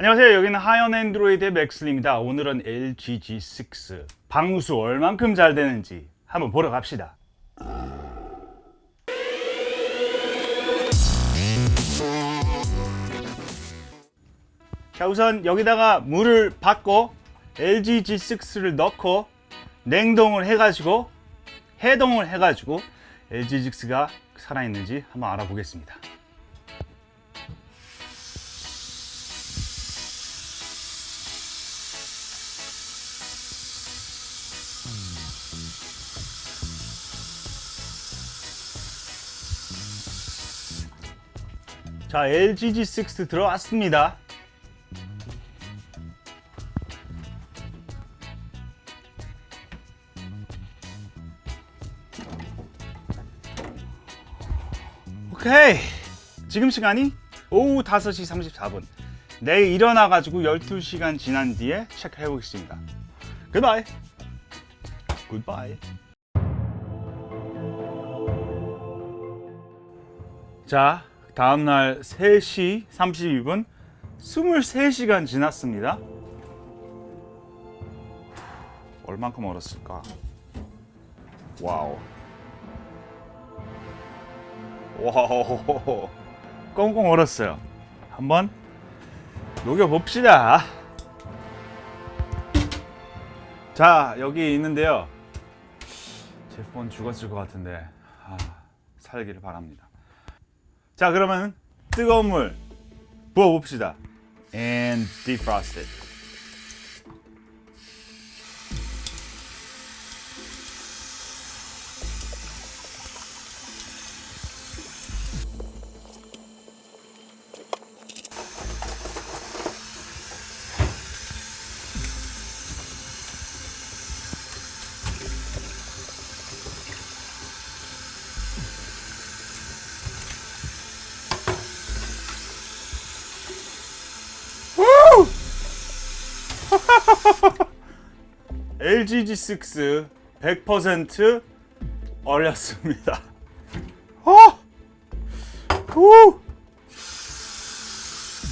안녕하세요. 여기는 하이언 앤드로이드의 맥슬입니다. 오늘은 LG G6 방수 얼만큼 잘 되는지 한번 보러 갑시다. 자, 우선 여기다가 물을 받고 LG G6를 넣고 냉동을 해가지고 해동을 해가지고 LG G6가 살아있는지 한번 알아보겠습니다. 자, LG G6 들어왔습니다. 오케이. 지금 시간이 오후 5시 34분. 내일 일어나가지고 12시간 지난 뒤에 체크해 보겠습니다. 굿바이. 굿바이. 자, 다음날 3시 32분 23시간 지났습니다. 얼만큼 얼었을까? 와우. 와우. 꽁꽁 얼었어요. 한번 녹여 봅시다. 자, 여기 있는데요. 제 폰 죽었을 것 같은데 아, 살기를 바랍니다. 자, 그러면 뜨거운 물 부어 봅시다. And defrost it. LG G6 100% 얼렸습니다. 어! 후!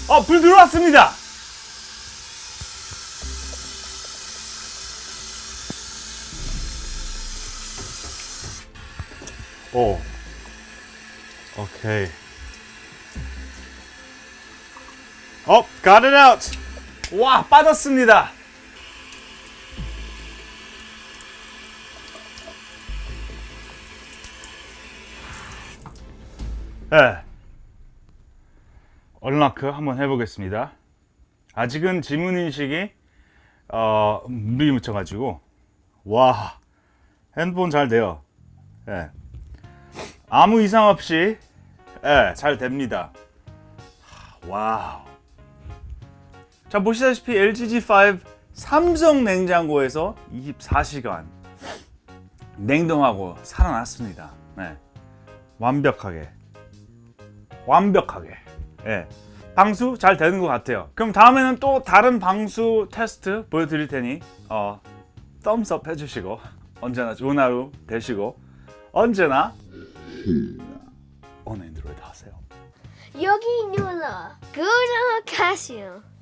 어, 불 들어왔습니다. 오. 오케이. 어, got it out. 와, 빠졌습니다. 네. 얼마크 한번 해보겠습니다. 아직은 지문 인식이 어, 물이 묻혀가지고 와 핸드폰 잘 돼요. 예. 아무 이상 없이 예, 잘 됩니다. 와우. 자 보시다시피 LG G5 삼성 냉장고에서 24시간 냉동하고 살아났습니다. 네. 완벽하게. 완벽하게. 예. 방수 잘 되는 것 같아요. 그럼 다음에는 또 다른 방수 테스트 보여드릴 테니 어, 썸스업 해주시고 언제나 좋은 하루 되시고 언제나 온 앤드로이드 하세요. 여기 눌러 구독하세요.